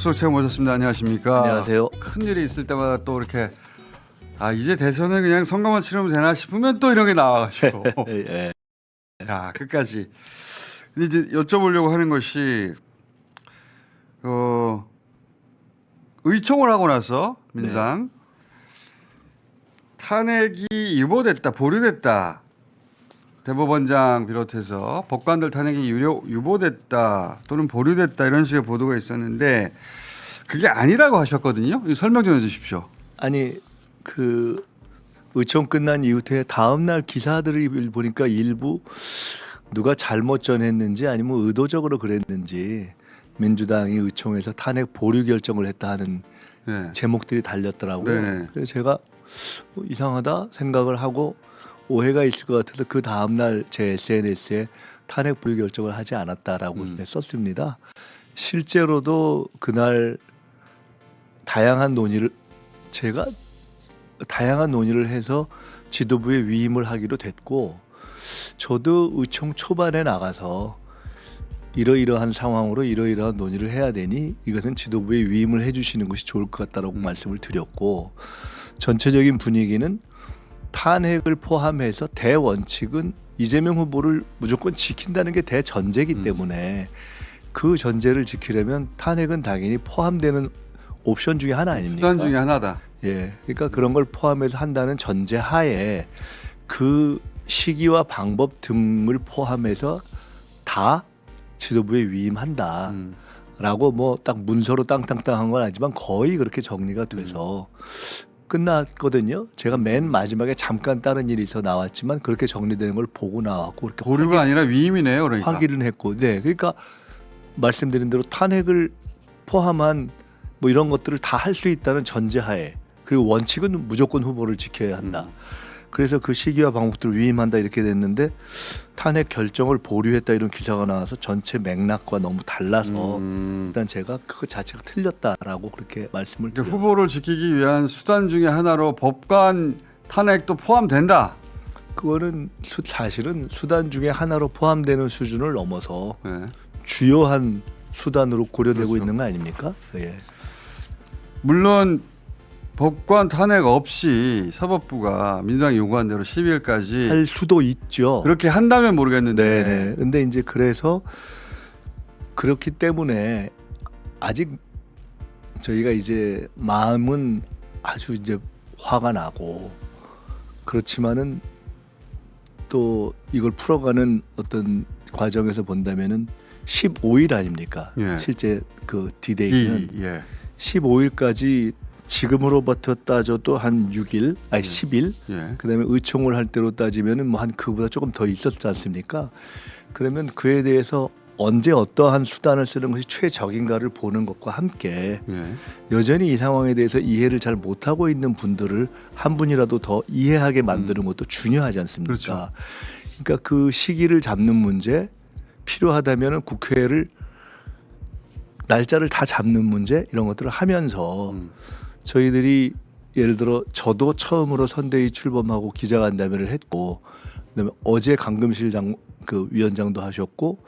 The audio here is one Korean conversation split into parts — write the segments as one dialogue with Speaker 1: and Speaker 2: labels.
Speaker 1: 소채 모셨습니다. 안녕하십니까?
Speaker 2: 안녕하세요.
Speaker 1: 큰 일이 있을 때마다 또 이렇게 아 이제 대선은 그냥 선거만 치르면 되나 싶으면 또 이런 게 나와가지고
Speaker 2: 예.
Speaker 1: 야 끝까지. 근데 이제 여쭤보려고 하는 것이 어 의총을 하고 나서 민주당 탄핵이 유보됐다 보류됐다 대법원장 비롯해서 법관들 탄핵이 유료, 유보됐다 또는 보류됐다 이런 식의 보도가 있었는데 그게 아니라고 하셨거든요. 설명 좀 해주십시오.
Speaker 2: 아니 그 의총 끝난 이후에 다음 날 기사들을 보니까 일부 누가 잘못 전했는지 아니면 의도적으로 그랬는지 민주당이 의총에서 탄핵 보류 결정을 했다 하는
Speaker 1: 네.
Speaker 2: 제목들이 달렸더라고요.
Speaker 1: 네네.
Speaker 2: 그래서 제가 뭐 이상하다 생각을 하고 오해가 있을 것 같아서 그 다음 날 제 SNS에 탄핵 보류 결정을 하지 않았다라고
Speaker 1: 음.
Speaker 2: 썼습니다. 실제로도 그날 다양한 논의를 제가 다양한 논의를 해서 지도부에 위임을 하기로 됐고 저도 의총 초반에 나가서 이러이러한 상황으로 이러이러한 논의를 해야 되니 이것은 지도부에 위임을 해주시는 것이 좋을 것 같다라고 말씀을 드렸고 전체적인 분위기는 탄핵을 포함해서 대원칙은 이재명 후보를 무조건 지킨다는 게 대전제이기
Speaker 1: 음.
Speaker 2: 때문에 그 전제를 지키려면 탄핵은 당연히 포함되는 옵션 중에 하나 아닙니까?
Speaker 1: 수단 중에 하나다.
Speaker 2: 예, 그러니까 그런 걸 포함해서 한다는 전제 하에 그 시기와 방법 등을 포함해서 다 지도부에 위임한다.
Speaker 1: 음.
Speaker 2: 라고 뭐 딱 문서로 땅땅땅한 건 아니지만 거의 그렇게 정리가 돼서 끝났거든요. 제가 맨 마지막에 잠깐 다른 일이 있어 나왔지만 그렇게 정리되는 걸 보고 나왔고 그렇게
Speaker 1: 보류가 아니라 위임이네요. 그러니까.
Speaker 2: 확인을 했고, 네, 그러니까 말씀드린 대로 탄핵을 포함한 뭐 이런 것들을 다 할 수 있다는 전제하에 그리고 원칙은 무조건 후보를 지켜야 한다.
Speaker 1: 음.
Speaker 2: 그래서 그 시기와 방법들을 위임한다 이렇게 됐는데 탄핵 결정을 보류했다 이런 기사가 나와서 전체 맥락과 너무 달라서
Speaker 1: 음.
Speaker 2: 일단 제가 그 자체가 틀렸다라고 그렇게 말씀을 드려요.
Speaker 1: 후보를 지키기 위한 수단 중에 하나로 법관 탄핵도 포함된다.
Speaker 2: 그거는 수, 사실은 수단 중에 하나로 포함되는 수준을 넘어서
Speaker 1: 네.
Speaker 2: 주요한 수단으로 고려되고
Speaker 1: 그렇죠.
Speaker 2: 있는 거 아닙니까? 예.
Speaker 1: 물론 법관 탄핵 없이 사법부가 민주당이 요구한 대로 12일까지
Speaker 2: 할 수도 있죠.
Speaker 1: 그렇게 한다면 모르겠는데
Speaker 2: 네네. 근데 이제 그래서 그렇기 때문에 아직 저희가 이제 마음은 아주 이제 화가 나고 그렇지만은 또 이걸 풀어가는 어떤 과정에서 본다면은 15일 아닙니까?
Speaker 1: 예.
Speaker 2: 실제 그
Speaker 1: 이,
Speaker 2: 디데이는
Speaker 1: 예.
Speaker 2: 15일까지 지금으로부터 따져도 한 6일, 아니
Speaker 1: 네.
Speaker 2: 10일
Speaker 1: 예.
Speaker 2: 그다음에 의총을 할 때로 따지면은 뭐 한 그보다 조금 더 있었지 않습니까? 그러면 그에 대해서 언제 어떠한 수단을 쓰는 것이 최적인가를 보는 것과 함께
Speaker 1: 예.
Speaker 2: 여전히 이 상황에 대해서 이해를 잘 못하고 있는 분들을 한 분이라도 더 이해하게 만드는 것도 중요하지 않습니까?
Speaker 1: 음. 그렇죠.
Speaker 2: 그러니까 그 시기를 잡는 문제 필요하다면은 국회를 날짜를 다 잡는 문제 이런 것들을 하면서
Speaker 1: 음.
Speaker 2: 저희들이 예를 들어 저도 처음으로 선대위 출범하고 기자간담회를 했고 그다음에 어제 강금실 장 그 위원장도 하셨고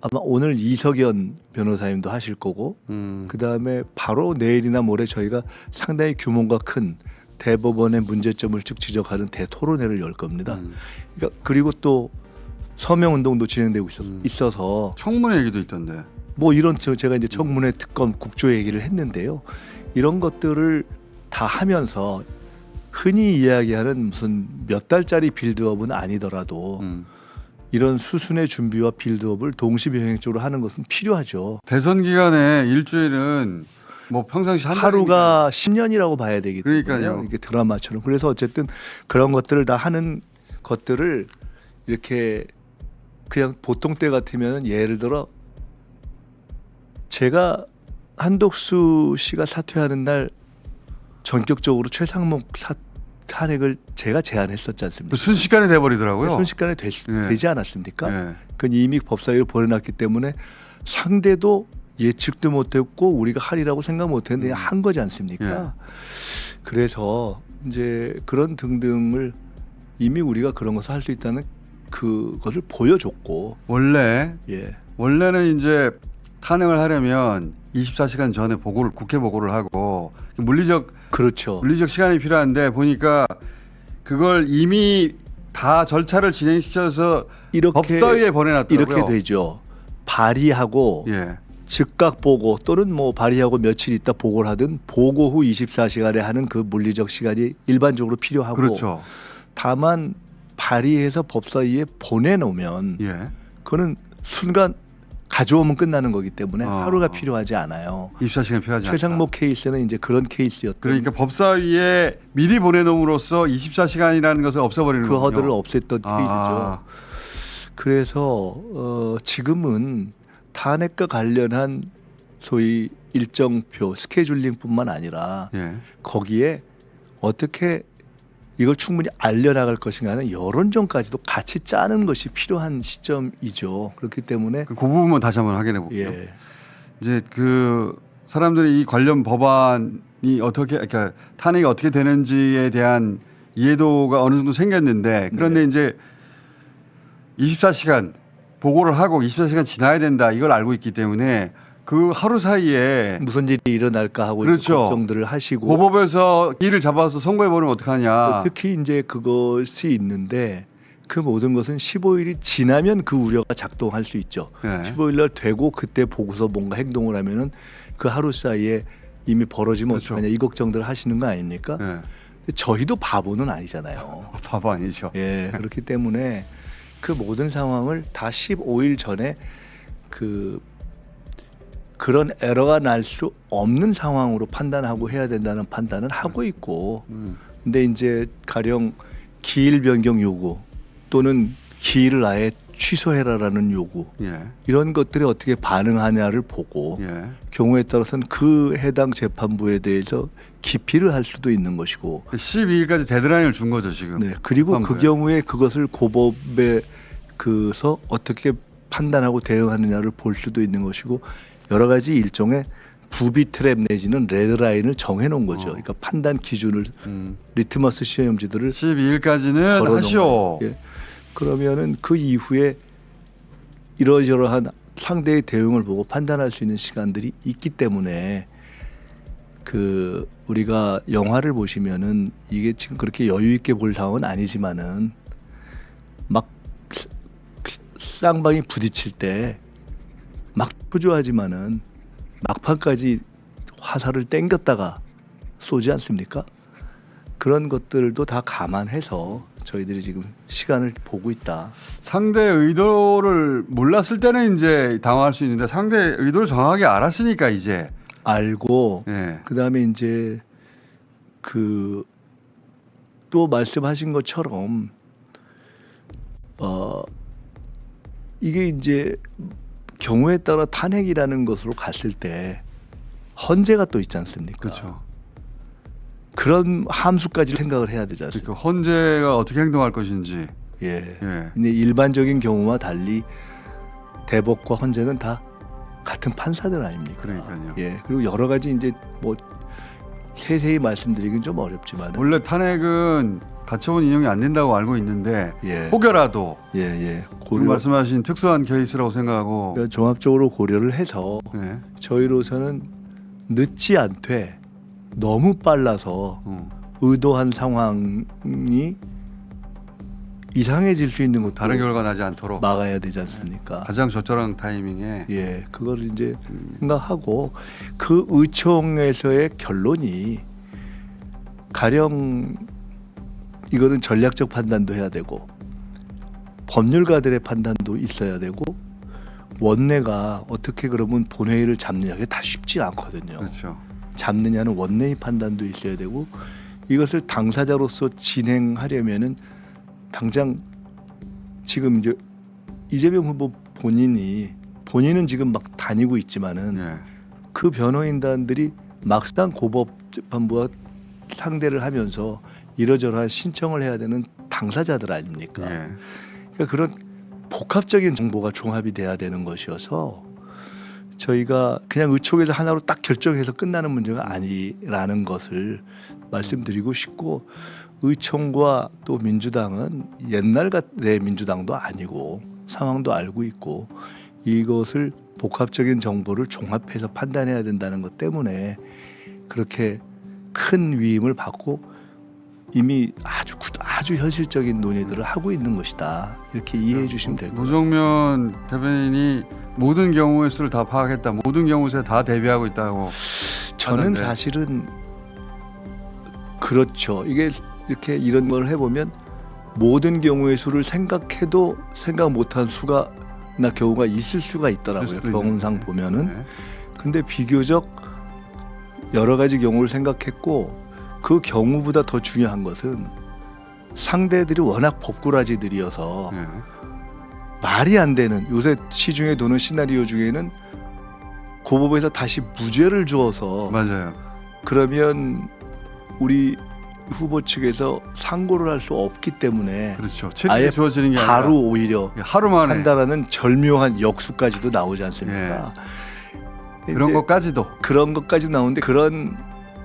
Speaker 2: 아마 오늘 이석연 변호사님도 하실 거고
Speaker 1: 음.
Speaker 2: 그다음에 바로 내일이나 모레 저희가 상당히 규모가 큰 대법원의 문제점을 쭉 지적하는 대토론회를 열 겁니다.
Speaker 1: 음.
Speaker 2: 그러니까 그리고 또 서명 운동도 진행되고 있어,
Speaker 1: 음.
Speaker 2: 있어서
Speaker 1: 청문회 얘기도 있던데.
Speaker 2: 뭐 이런 저 제가 이제 청문회 특검 국조 얘기를 했는데요. 이런 것들을 다 하면서 흔히 이야기하는 무슨 몇 달짜리 빌드업은 아니더라도
Speaker 1: 음.
Speaker 2: 이런 수순의 준비와 빌드업을 동시병행적으로 하는 것은 필요하죠.
Speaker 1: 대선 기간에 일주일은 뭐 평상시 한
Speaker 2: 하루가 10년이라고 봐야 되기 때문에
Speaker 1: 그러니까요.
Speaker 2: 이게 드라마처럼 그래서 어쨌든 그런 것들을 다 하는 것들을 이렇게 그냥 보통 때 같으면 예를 들어 제가 한독수 씨가 사퇴하는 날 전격적으로 최상목 사, 탄핵을 제가 제안했었지 않습니까?
Speaker 1: 순식간에 돼버리더라고요.
Speaker 2: 순식간에 되,
Speaker 1: 예.
Speaker 2: 되지 않았습니까?
Speaker 1: 예.
Speaker 2: 그건 이미 법사위로 보내놨기 때문에 상대도 예측도 못했고 우리가 하리라고 생각 못했는데
Speaker 1: 음.
Speaker 2: 한 거지 않습니까?
Speaker 1: 예.
Speaker 2: 그래서 이제 그런 등등을 이미 우리가 그런 것을 할 수 있다는 그것을 보여줬고
Speaker 1: 원래
Speaker 2: 예
Speaker 1: 원래는 이제 탄핵을 하려면 24시간 전에 보고를 국회 보고를 하고 물리적
Speaker 2: 그렇죠.
Speaker 1: 물리적 시간이 필요한데 보니까 그걸 이미 다 절차를 진행시켜서
Speaker 2: 이렇게
Speaker 1: 법사위에 보내놨더라고요.
Speaker 2: 이렇게 되죠. 발의하고
Speaker 1: 예.
Speaker 2: 즉각 보고 또는 뭐 발의하고 며칠 있다 보고를 하든 보고 후 24시간에 하는 그 물리적 시간이 일반적으로 필요하고
Speaker 1: 그렇죠.
Speaker 2: 다만 발의해서 법사위에 보내놓으면
Speaker 1: 예. 그거는
Speaker 2: 순간 가져오면 끝나는 거기 때문에
Speaker 1: 아.
Speaker 2: 하루가 필요하지 않아요.
Speaker 1: 24시간 필요하지 않다.
Speaker 2: 최상목 케이스는 이제 그런 케이스였던
Speaker 1: 그러니까 법사위에 미리 보내놓음으로써 24시간이라는 것을 없애버리는
Speaker 2: 그. 허들을 없앴던
Speaker 1: 아.
Speaker 2: 케이스죠. 그래서 어, 지금은 탄핵과 관련한 소위 일정표 스케줄링뿐만 아니라
Speaker 1: 예.
Speaker 2: 거기에 어떻게 이걸 충분히 알려나갈 것인가는 여론전까지도 같이 짜는 것이 필요한 시점이죠. 그렇기 때문에
Speaker 1: 그 부분만 다시 한번 확인해 볼게요.
Speaker 2: 예,
Speaker 1: 이제 그 사람들이 이 관련 법안이 어떻게 그러니까 탄핵이 어떻게 되는지에 대한 이해도가 어느 정도 생겼는데 그런데
Speaker 2: 네.
Speaker 1: 이제 24시간 보고를 하고 24시간 지나야 된다 이걸 알고 있기 때문에 그 하루 사이에
Speaker 2: 무슨 일이 일어날까 하고
Speaker 1: 그렇죠.
Speaker 2: 걱정들을 하시고
Speaker 1: 고법에서 일을 잡아서 선고해 버리면 어떡하냐.
Speaker 2: 특히 이제 그것이 있는데 그 모든 것은 15일이 지나면 그 우려가 작동할 수 있죠.
Speaker 1: 예.
Speaker 2: 15일 날 되고 그때 보고서 뭔가 행동을 하면은 그 하루 사이에 이미 벌어지면
Speaker 1: 그렇죠.
Speaker 2: 어떡하냐 이 걱정들을 하시는 거 아닙니까?
Speaker 1: 예.
Speaker 2: 근데 저희도 바보는 아니잖아요.
Speaker 1: 바보 아니죠.
Speaker 2: 예, 그렇기 때문에 그 모든 상황을 다 15일 전에 그 그런 에러가 날 수 없는 상황으로 판단하고 해야 된다는 판단은 하고 있고
Speaker 1: 음.
Speaker 2: 근데 이제 가령 기일 변경 요구 또는 기일을 아예 취소해라라는 요구
Speaker 1: 예.
Speaker 2: 이런 것들이 어떻게 반응하냐를 보고
Speaker 1: 예.
Speaker 2: 경우에 따라서는 그 해당 재판부에 대해서 기피를 할 수도 있는 것이고
Speaker 1: 12일까지 데드라인을 준 거죠 지금.
Speaker 2: 네 그리고 그. 경우에 그것을 고법에 그서 어떻게 판단하고 대응하느냐를 볼 수도 있는 것이고 여러 가지 일종의 부비 트랩 내지는 레드라인을 정해 놓은 거죠.
Speaker 1: 어.
Speaker 2: 그러니까 판단 기준을
Speaker 1: 음.
Speaker 2: 리트머스 시험지들을
Speaker 1: 12일까지는
Speaker 2: 걸어놓은
Speaker 1: 하시오.
Speaker 2: 거예요. 예. 그러면은 그 이후에 이러저러한 상대의 대응을 보고 판단할 수 있는 시간들이 있기 때문에 그 우리가 영화를 보시면은 이게 지금 그렇게 여유 있게 볼 상황은 아니지만은 막 쌍방이 부딪힐 때 막 부조하지만은 막판까지 화살을 땡겼다가 쏘지 않습니까? 그런 것들도 다 감안해서 저희들이 지금 시간을 보고 있다.
Speaker 1: 상대 의도를 몰랐을 때는 이제 당황할 수 있는데 상대 의도를 정확하게 알았으니까 이제
Speaker 2: 알고
Speaker 1: 예.
Speaker 2: 그다음에 이제 그 또 말씀하신 것처럼 어 이게 이제 경우에 따라 탄핵이라는 것으로 갔을 때 헌재가 또 있지 않습니까?
Speaker 1: 그렇죠.
Speaker 2: 그런 함수까지 생각을 해야 되지 않습니까?
Speaker 1: 그러니까 헌재가 어떻게 행동할 것인지.
Speaker 2: 예.
Speaker 1: 예.
Speaker 2: 근데 일반적인 경우와 달리 대법과 헌재는 다 같은 판사들 아닙니까?
Speaker 1: 그러니까요.
Speaker 2: 예. 그리고 여러 가지 이제 뭐 세세히 말씀드리긴 좀 어렵지만
Speaker 1: 원래 탄핵은 가처분 인용이 안 된다고 알고 있는데
Speaker 2: 예.
Speaker 1: 혹여라도
Speaker 2: 예, 예.
Speaker 1: 지금
Speaker 2: 고려
Speaker 1: 말씀하신 특수한 케이스라고 생각하고
Speaker 2: 그러니까 종합적으로 고려를 해서
Speaker 1: 예.
Speaker 2: 저희로서는 늦지 않되 너무 빨라서
Speaker 1: 어.
Speaker 2: 의도한 상황이 이상해질 수 있는 것도
Speaker 1: 다른 결과 나지 않도록
Speaker 2: 막아야 되지 않습니까?
Speaker 1: 가장 적절한 타이밍에
Speaker 2: 예, 그걸 이제
Speaker 1: 음.
Speaker 2: 생각하고 그 의총에서의 결론이 가령 이거는 전략적 판단도 해야 되고 법률가들의 판단도 있어야 되고 원내가 어떻게 그러면 본회의를 잡느냐 그게 다 쉽지 않거든요.
Speaker 1: 그렇죠.
Speaker 2: 잡느냐는 원내의 판단도 있어야 되고 이것을 당사자로서 진행하려면은 당장 지금 이제 이재명 후보 본인이 본인은 지금 막 다니고 있지만은
Speaker 1: 예.
Speaker 2: 그 변호인단들이 막상 고법재판부와 상대를 하면서 이러저러한 신청을 해야 되는 당사자들 아닙니까?
Speaker 1: 예.
Speaker 2: 그러니까 그런 복합적인 정보가 종합이 돼야 되는 것이어서 저희가 그냥 의총에서 하나로 딱 결정해서 끝나는 문제가 아니라는 것을 말씀드리고 싶고 의총과 또 민주당은 옛날 같의 민주당도 아니고 상황도 알고 있고 이것을 복합적인 정보를 종합해서 판단해야 된다는 것 때문에 그렇게 큰 위임을 받고 이미 아주 구- 아주 현실적인 논의들을 하고 있는 것이다 이렇게 이해해 주시면 될 거예요.
Speaker 1: 노정면 대변인이 모든 경우의 수를 다 파악했다. 모든 경우 수에 다 대비하고 있다고.
Speaker 2: 저는
Speaker 1: 하던데.
Speaker 2: 사실은 그렇죠. 이게 이렇게 이런 걸 해보면 모든 경우의 수를 생각해도 생각 못한 수가 나 경우가 있을 수가 있더라고요. 경험상
Speaker 1: 있는데.
Speaker 2: 보면은
Speaker 1: 네.
Speaker 2: 근데 비교적 여러 가지 경우를 생각했고 그 경우보다 더 중요한 것은 상대들이 워낙 법꾸라지들이어서
Speaker 1: 네.
Speaker 2: 말이 안 되는 요새 시중에 도는 시나리오 중에는 고법에서 다시 무죄를 주어서
Speaker 1: 맞아요.
Speaker 2: 그러면 우리 후보 측에서 상고를 할 수 없기 때문에
Speaker 1: 그렇죠.
Speaker 2: 아예
Speaker 1: 주어지는 게
Speaker 2: 바로
Speaker 1: 아니라
Speaker 2: 오히려
Speaker 1: 하루 만에
Speaker 2: 한다라는 절묘한 역수까지도 나오지 않습니까?
Speaker 1: 그런
Speaker 2: 근데
Speaker 1: 것까지도.
Speaker 2: 그런 것까지 나오는데 그런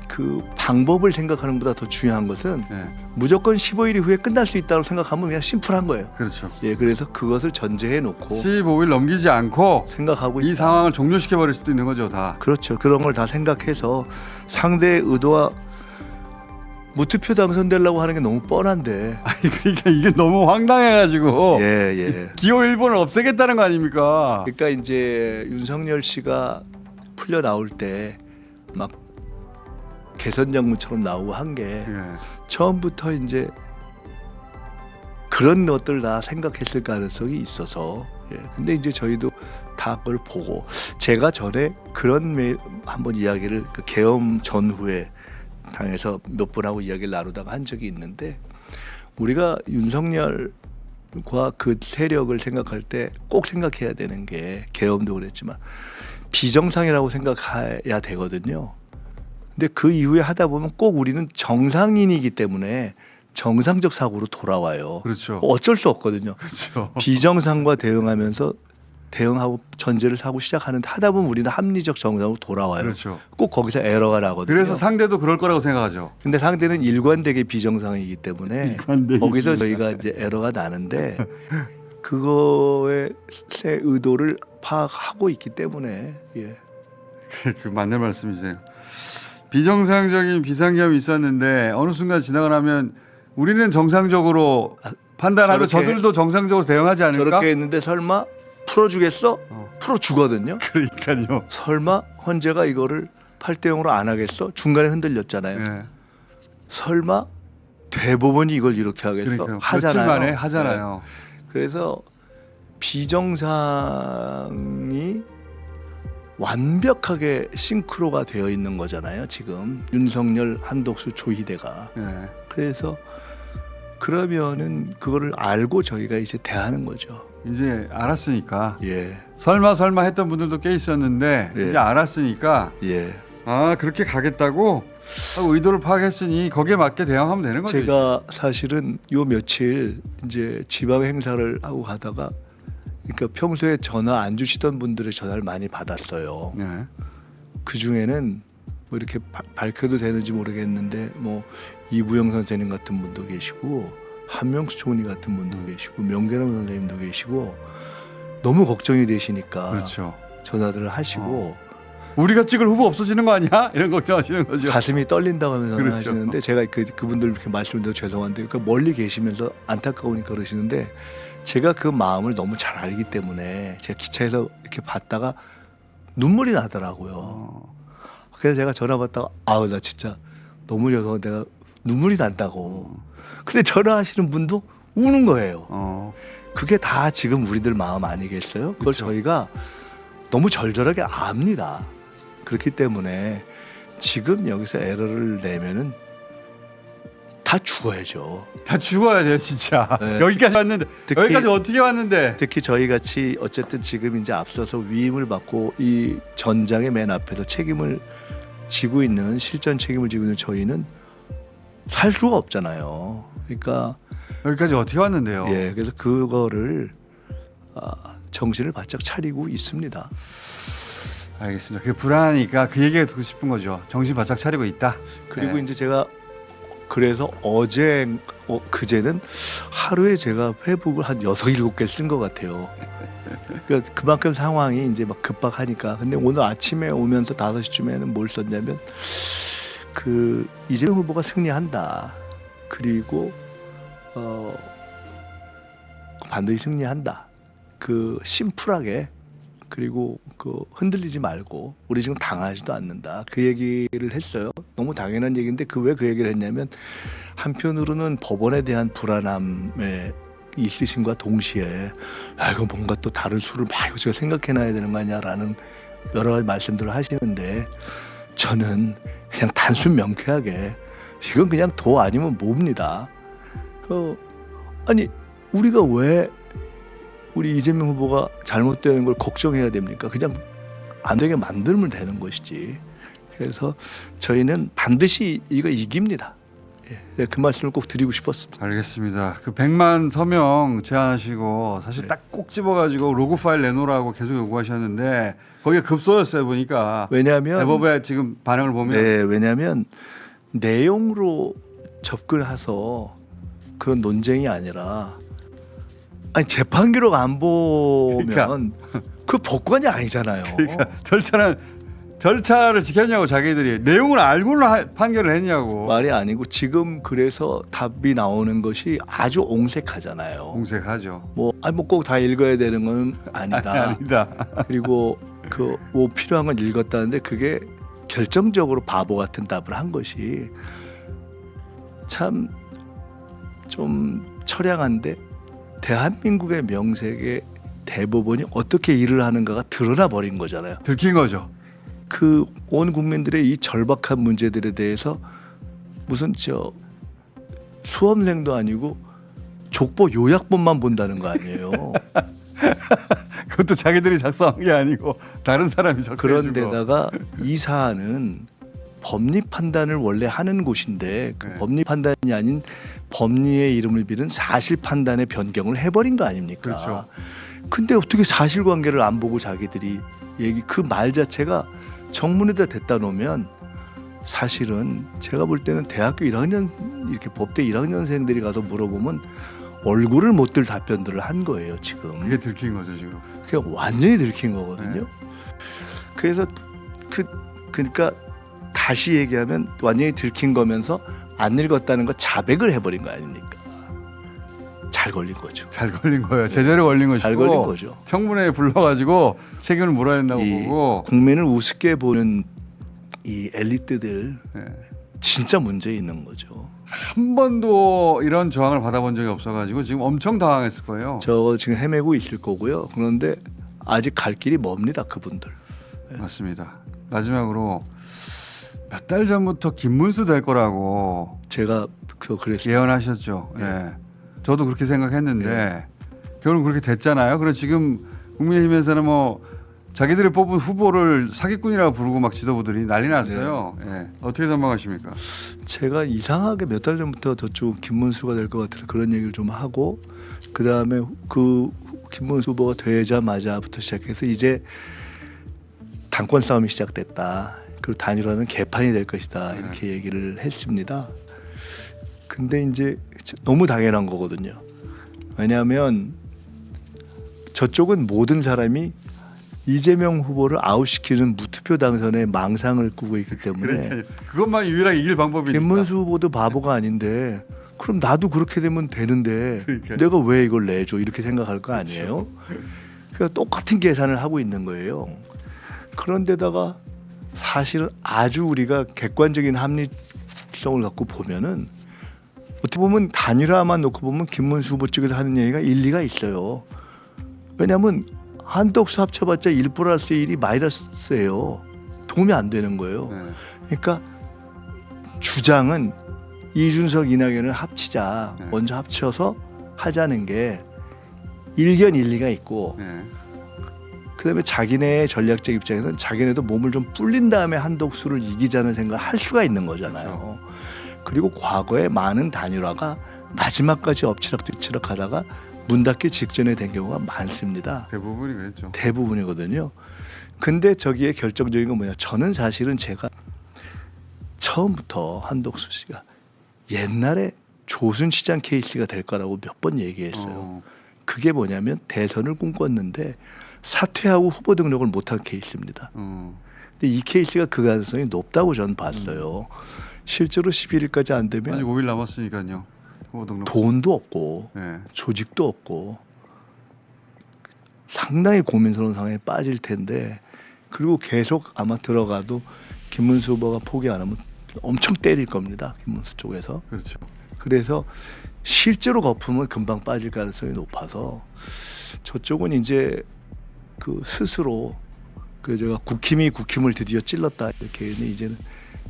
Speaker 2: 그 방법을 생각하는 것보다 더 중요한 것은
Speaker 1: 네.
Speaker 2: 무조건 15일 이후에 끝날 수 있다고 생각하면 그냥 심플한 거예요.
Speaker 1: 그렇죠.
Speaker 2: 예, 그래서 그것을 전제해 놓고
Speaker 1: 15일 넘기지 않고
Speaker 2: 생각하고
Speaker 1: 이
Speaker 2: 있다.
Speaker 1: 상황을 종료시켜 버릴 수도 있는 거죠, 다.
Speaker 2: 그렇죠. 그런 걸 다 생각해서 상대의 의도와 무투표 당선되려고 하는 게 너무 뻔한데.
Speaker 1: 아니 그러니까 이게 너무 황당해 가지고
Speaker 2: 예, 예.
Speaker 1: 기호 1번을 없애겠다는 거 아닙니까?
Speaker 2: 그러니까 이제 윤석열 씨가 풀려 나올 때 막 개선 장문처럼 나오고 한게
Speaker 1: 예.
Speaker 2: 처음부터 이제 그런 것들 다 생각했을 가능성이 있어서 예. 근데 이제 저희도 다 그걸 보고 제가 전에 그런 매, 한번 이야기를 그 계엄 전후에 당에서 몇 분하고 이야기를 나누다가 한 적이 있는데 우리가 윤석열과 그 세력을 생각할 때 꼭 생각해야 되는 게 계엄도 그랬지만 비정상이라고 생각해야 되거든요. 근데 그 이후에 하다 보면 꼭 우리는 정상인이기 때문에 정상적 사고로 돌아와요.
Speaker 1: 그렇죠.
Speaker 2: 어쩔 수 없거든요.
Speaker 1: 그렇죠.
Speaker 2: 비정상과 대응하면서 대응하고 전제를 사고 시작하는 데 하다 보면 우리는 합리적 정상으로 돌아와요.
Speaker 1: 그렇죠.
Speaker 2: 꼭 거기서 에러가 나거든요.
Speaker 1: 그래서 상대도 그럴 거라고 생각하죠.
Speaker 2: 근데 상대는 일관되게 비정상이기 때문에
Speaker 1: 일관되게
Speaker 2: 거기서 저희가 이제 에러가 나는데 그거의 새 의도를 파악하고 있기 때문에 예.
Speaker 1: 그 맞는 말씀이세요. 비정상적인 비상경이 있었는데 어느 순간 지나가 나면 우리는 정상적으로 판단하고
Speaker 2: 아, 저렇게-
Speaker 1: 저들도 정상적으로 대응하지 않을까?
Speaker 2: 저렇게 했는데 설마 풀어주겠어?
Speaker 1: 어.
Speaker 2: 풀어주거든요.
Speaker 1: 그러니까요.
Speaker 2: 설마 헌재가 이거를 8대 0으로 안 하겠어? 중간에 흔들렸잖아요.
Speaker 1: 예.
Speaker 2: 설마 대법원이 이걸 이렇게 하겠어?
Speaker 1: 그러니까
Speaker 2: 하잖아요.
Speaker 1: 며칠 만에 하잖아요.
Speaker 2: 네. 그래서 비정상이 완벽하게 싱크로가 되어 있는 거잖아요. 지금 윤석열, 한덕수, 조희대가
Speaker 1: 예.
Speaker 2: 그래서 그러면은 그거를 알고 저희가 이제 대하는 거죠.
Speaker 1: 이제 알았으니까
Speaker 2: 예,
Speaker 1: 설마 설마 했던 분들도 꽤 있었는데
Speaker 2: 예.
Speaker 1: 이제 알았으니까
Speaker 2: 예.
Speaker 1: 아 그렇게 가겠다고 하고 의도를 파악했으니 거기에 맞게 대응하면 되는 거죠.
Speaker 2: 제가 사실은 요 며칠 이제 지방 행사를 하고 가다가 그러니까 평소에 전화 안 주시던 분들의 전화를 많이 받았어요.
Speaker 1: 예.
Speaker 2: 그 중에는 뭐 이렇게 바- 밝혀도 되는지 모르겠는데 뭐 이부영 선생님 같은 분도 계시고 한명수 총리 같은 분도 계시고 명계남 선생님도 계시고 너무 걱정이 되시니까
Speaker 1: 그렇죠.
Speaker 2: 전화들을 하시고
Speaker 1: 우리가 찍을 후보 없어지는 거 아니야? 이런 걱정하시는 거죠.
Speaker 2: 가슴이 떨린다고 하면서
Speaker 1: 그렇죠.
Speaker 2: 하시는데 제가 그 그분들 이렇게 말씀드려 죄송한데 그 멀리 계시면서 안타까우니까 그러시는데 제가 그 마음을 너무 잘 알기 때문에 제가 기차에서 이렇게 봤다가 눈물이 나더라고요.
Speaker 1: 어,
Speaker 2: 그래서 제가 전화 받다가 아우 나 진짜 너무 죄송해 내가 눈물이 난다고. 근데 전화하시는 분도 우는 거예요.
Speaker 1: 어,
Speaker 2: 그게 다 지금 우리들 마음 아니겠어요? 그걸
Speaker 1: 그쵸.
Speaker 2: 저희가 너무 절절하게 압니다. 그렇기 때문에 지금 여기서 에러를 내면은 다 죽어야죠.
Speaker 1: 다 죽어야 돼요, 진짜.
Speaker 2: 네.
Speaker 1: 여기까지 왔는데
Speaker 2: 특히-
Speaker 1: 여기까지 어떻게 왔는데?
Speaker 2: 특히 저희 같이 어쨌든 지금 이제 앞서서 위임을 받고 이 전장의 맨 앞에서 책임을 지고 있는 실전 책임을 지고 있는 저희는 살 수가 없잖아요. 그러니까
Speaker 1: 여기까지 어떻게 왔는데요?
Speaker 2: 예, 그래서 그거를 아, 정신을 바짝 차리고 있습니다.
Speaker 1: 알겠습니다. 그 불안하니까 그 얘기가 듣고 싶은 거죠. 정신 바짝 차리고 있다.
Speaker 2: 그리고
Speaker 1: 네.
Speaker 2: 이제 제가 그래서 어제 어, 그제는 하루에 제가 회북을 한 여섯 일곱 개 쓴 것 같아요. 그러니까 그만큼 상황이 이제 막 급박하니까. 근데 오늘 아침에 오면서 5시쯤에는 뭘 썼냐면 그 이재명 후보가 승리한다. 그리고 어 반드시 승리한다. 그 심플하게 그리고 그 흔들리지 말고 우리 지금 당하지도 않는다. 그 얘기를 했어요. 너무 당연한 얘기인데 그 왜그 얘기를 했냐면 한편으로는 법원에 대한 불안함에 있으신과 동시에 아 이거 뭔가 또 다른 수를 막 이것저것 생각해놔야 되는 거 아니야라는 여러 가지 말씀들을 하시는데 저는 그냥 단순 명쾌하게 이건 그냥 도 아니면 뭡니다. 어, 아니 우리가 왜 우리 이재명 후보가 잘못되는 걸 걱정해야 됩니까? 그냥 안 되게 만들면 되는 것이지. 그래서 저희는 반드시 이거 이깁니다. 예, 네, 그 말씀을 꼭 드리고 싶었습니다.
Speaker 1: 알겠습니다. 그 100만 서명 제안하시고 사실
Speaker 2: 네.
Speaker 1: 딱꼭 집어가지고 로그 파일 내놓으라고 계속 요구하셨는데 거기에 급소였어요 보니까
Speaker 2: 왜냐하면
Speaker 1: 대법에 지금 반응을 보면
Speaker 2: 네, 왜냐하면 내용으로 접근해서 그런 논쟁이 아니라 아니 재판 기록 안 보면 그 법관이 아니잖아요.
Speaker 1: 그러니까 절차는 절차를 지켰냐고 자기들이 내용을 알고는 하- 판결을 했냐고
Speaker 2: 말이 아니고 지금 그래서 답이 나오는 것이 아주 옹색하잖아요.
Speaker 1: 공색하죠.
Speaker 2: 뭐 아니 뭐꼭 다 읽어야 되는 건 아니다.
Speaker 1: 아니다.
Speaker 2: 그리고 그 뭐 필요한 건 읽었다는데 그게 결정적으로 바보 같은 답을 한 것이 참 좀 처량한데 대한민국의 명색에 대법원이 어떻게 일을 하는가가 드러나 버린 거잖아요.
Speaker 1: 들킨 거죠.
Speaker 2: 그 온 국민들의 이 절박한 문제들에 대해서 무슨 저 수험생도 아니고 족보 요약본만 본다는 거 아니에요.
Speaker 1: 그것도 자기들이 작성한 게 아니고 다른 사람이 작성해준 거.
Speaker 2: 그런데다가 이 사안은 법리 판단을 원래 하는 곳인데 그
Speaker 1: 네.
Speaker 2: 법리 판단이 아닌 법리의 이름을 빌은 사실 판단의 변경을 해버린 거 아닙니까?
Speaker 1: 그렇죠.
Speaker 2: 근데 어떻게 사실관계를 안 보고 자기들이 얘기 그 말 자체가 정문에다 댔다 놓으면 사실은 제가 볼 때는 대학교 1학년 이렇게 법대 1학년생들이 가서 물어보면 얼굴을 못 들 답변들을 한 거예요 지금.
Speaker 1: 그게 들킨 거죠 지금.
Speaker 2: 그냥 완전히 들킨 거거든요.
Speaker 1: 네.
Speaker 2: 그래서 그 그러니까 다시 얘기하면 완전히 들킨 거면서 안 읽었다는 거 자백을 해버린 거 아닙니까? 잘 걸린 거죠.
Speaker 1: 잘 걸린 거예요. 제대로 걸린 것이고
Speaker 2: 잘 걸린 거죠.
Speaker 1: 청문회에 불러가지고 책임을 물어야 된다고
Speaker 2: 이
Speaker 1: 보고
Speaker 2: 국민을 우습게 보는 이 엘리트들
Speaker 1: 네.
Speaker 2: 진짜 문제 있는 거죠.
Speaker 1: 한 번도 이런 저항을 받아본 적이 없어가지고 지금 엄청 당황했을 거예요.
Speaker 2: 저 지금 헤매고 있을 거고요. 그런데 아직 갈 길이 멉니다. 그분들.
Speaker 1: 맞습니다. 마지막으로 몇 달 전부터 김문수 될 거라고
Speaker 2: 제가 그 그랬어요.
Speaker 1: 예언하셨죠. 예. 저도 그렇게 생각했는데 결국 그렇게 됐잖아요. 그래서 지금 국민의힘에서는 뭐 자기들이 뽑은 후보를 사기꾼이라고 부르고 막 지도부들이 난리 났어요. 예. 어떻게 전망하십니까?
Speaker 2: 제가 이상하게 몇 달 전부터 저쪽 김문수가 될 것 같아서 그런 얘기를 좀 하고 그 다음에 그 김문수 후보가 되자마자부터 시작해서 이제 당권 싸움이 시작됐다. 그리고 단일화는 개판이 될 것이다 이렇게 얘기를 했습니다. 근데 이제 너무 당연한 거거든요. 왜냐하면 저쪽은 모든 사람이 이재명 후보를 아웃시키는 무투표 당선에 망상을 꾸고 있기 때문에
Speaker 1: 그것만 유일하게 이길 방법이니까.
Speaker 2: 김문수 후보도 바보가 아닌데 그럼 나도 그렇게 되면 되는데
Speaker 1: 그러니까요.
Speaker 2: 내가 왜 이걸 내줘 이렇게 생각할 거 아니에요? 그러니까 똑같은 계산을 하고 있는 거예요. 그런데다가 사실은 아주 우리가 객관적인 합리성을 갖고 보면은 어떻게 보면 단일화만 놓고 보면 김문수 후보 측에서 하는 얘기가 일리가 있어요. 왜냐하면 한덕수 합쳐봤자 1 플러스 1이 마이너스예요. 도움이 안 되는 거예요.
Speaker 1: 네.
Speaker 2: 그러니까 주장은 이준석 이낙연을 합치자
Speaker 1: 네.
Speaker 2: 먼저 합쳐서 하자는 게 일견 일리가 있고
Speaker 1: 네.
Speaker 2: 그다음에 자기네의 전략적 입장에서는 자기네도 몸을 좀 불린 다음에 한덕수를 이기자는 생각을 할 수가 있는 거잖아요. 그리고 과거에 많은 단일화가 마지막까지 엎치락뒤치락 하다가 문 닫기 직전에 된 경우가 많습니다.
Speaker 1: 대부분이 그랬죠.
Speaker 2: 대부분이거든요. 근데 저기에 결정적인 건 뭐냐? 저는 사실은 제가 처음부터 한덕수 씨가 옛날에 조순시장 케이스가 될 거라고 몇 번 얘기했어요.
Speaker 1: 어,
Speaker 2: 그게 뭐냐면 대선을 꿈꿨는데 사퇴하고 후보 등록을 못한 케이스입니다.
Speaker 1: 어.
Speaker 2: 근데 이 케이스가 그 가능성이 높다고 저는 봤어요. 실제로 11일까지 안 되면
Speaker 1: 아직 5일 남았으니까요. 후보 등록.
Speaker 2: 돈도 없고
Speaker 1: 네.
Speaker 2: 조직도 없고 상당히 고민스러운 상황에 빠질 텐데 그리고 계속 아마 들어가도 김문수 후보가 포기 안 하면 엄청 때릴 겁니다. 김문수 쪽에서.
Speaker 1: 그렇죠.
Speaker 2: 그래서 실제로 거품은 금방 빠질 가능성이 높아서 저쪽은 이제 그 스스로 그 제가 국힘이 국힘을 드디어 찔렀다 이렇게 이제는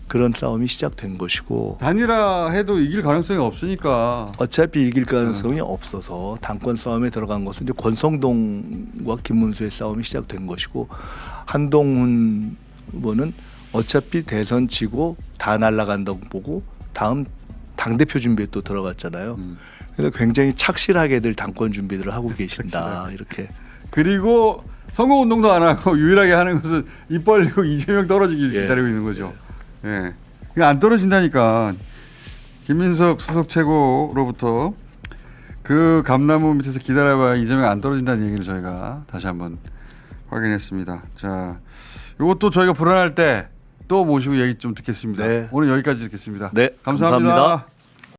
Speaker 2: 그런 싸움이 시작된 것이고
Speaker 1: 단일화 해도 이길 가능성이 없으니까.
Speaker 2: 어차피 이길 가능성이 없어서 당권 싸움에 들어간 것은 이제 권성동과 김문수의 싸움이 시작된 것이고 한동훈 후보는 어차피 대선 지고 다 날아간다고 보고 다음 당 대표 준비에 또 들어갔잖아요.
Speaker 1: 음.
Speaker 2: 그래서 굉장히 착실하게들 당권 준비들을 하고 계신다 이렇게.
Speaker 1: 그리고 선거 운동도 안 하고 유일하게 하는 것은 입 벌리고 이재명 떨어지기
Speaker 2: 예.
Speaker 1: 기다리고 있는 거죠. 예. 그게 안 떨어진다니까. 김민석 수석 최고로부터 그 감나무 밑에서 기다려봐야 이재명 안 떨어진다는 얘기를 저희가 다시 한번 확인했습니다. 자, 이것도 저희가 불안할 때 또 모시고 얘기 좀 듣겠습니다.
Speaker 2: 네.
Speaker 1: 오늘 여기까지 듣겠습니다.
Speaker 2: 네,
Speaker 1: 감사합니다.
Speaker 2: 감사합니다.